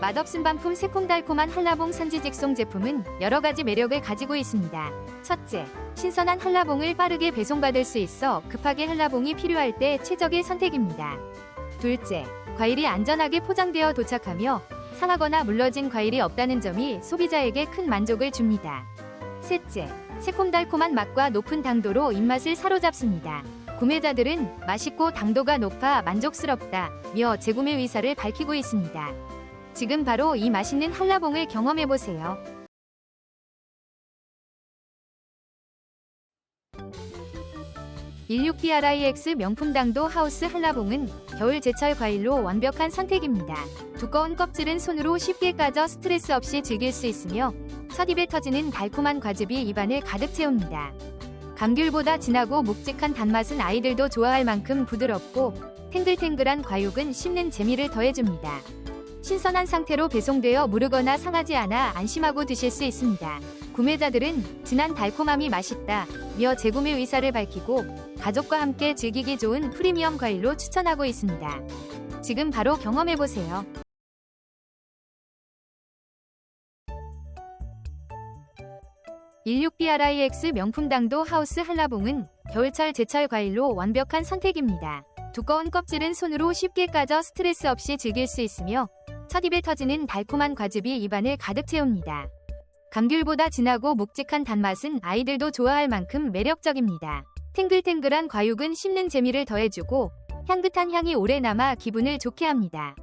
맛없은 반품 새콤달콤한 한라봉 선지직송 제품은 여러 가지 매력을 가지고 있습니다. 첫째, 신선한 한라봉을 빠르게 배송받을 수 있어 급하게 한라봉이 필요할 때 최적의 선택입니다. 둘째, 과일이 안전하게 포장되어 도착하며 상하거나 물러진 과일이 없다는 점이 소비자에게 큰 만족을 줍니다. 셋째, 새콤달콤한 맛과 높은 당도로 입맛을 사로잡습니다. 구매자들은 맛있고 당도가 높아 만족스럽다 며 재구매 의사를 밝히고 있습니다. 지금 바로 이 맛있는 한라봉을 경험해보세요. (16BRIX) 명품 당도 하우스 한라봉은 겨울 제철 과일로 완벽한 선택입니다. 두꺼운 껍질은 손으로 쉽게 까져 스트레스 없이 즐길 수 있으며 첫 입에 터지는 달콤한 과즙이 입안을 가득 채웁니다. 감귤보다 진하고 묵직한 단맛은 아이들도 좋아할 만큼 부드럽고 탱글탱글한 과육은 씹는 재미를 더해줍니다. 신선한 상태로 배송되어 무르거나 상하지 않아 안심하고 드실 수 있습니다. 구매자들은 진한 달콤함이 맛있다 며 재구매 의사를 밝히고 가족과 함께 즐기기 좋은 프리미엄 과일로 추천하고 있습니다. 지금 바로 경험해보세요. (16BRIX) 명품 당도 하우스 한라봉은 겨울철 제철 과일로 완벽한 선택입니다. 두꺼운 껍질은 손으로 쉽게 까져 스트레스 없이 즐길 수 있으며 첫 입에 터지는 달콤한 과즙이 입안을 가득 채웁니다. 감귤보다 진하고 묵직한 단맛은 아이들도 좋아할 만큼 매력적입니다. 탱글탱글한 과육은 씹는 재미를 더해주고 향긋한 향이 오래 남아 기분을 좋게 합니다.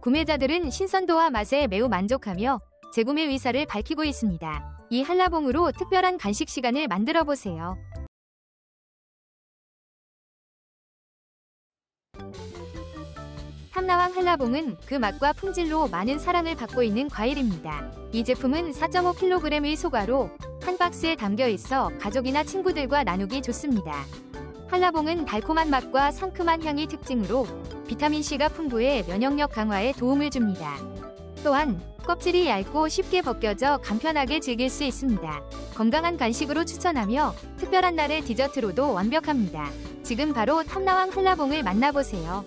구매자들은 신선도와 맛에 매우 만족하며 재구매 의사를 밝히고 있습니다. 이 한라봉으로 특별한 간식 시간을 만들어 보세요. 탐나왕 한라봉은 그 맛과 품질로 많은 사랑을 받고 있는 과일입니다. 이 제품은 4.5kg의 소가로 한 박스에 담겨 있어 가족이나 친구들과 나누기 좋습니다. 한라봉은 달콤한 맛과 상큼한 향이 특징으로 비타민C가 풍부해 면역력 강화에 도움을 줍니다. 또한 껍질이 얇고 쉽게 벗겨져 간편하게 즐길 수 있습니다. 건강한 간식으로 추천하며 특별한 날의 디저트로도 완벽합니다. 지금 바로 탐나왕 한라봉을 만나보세요.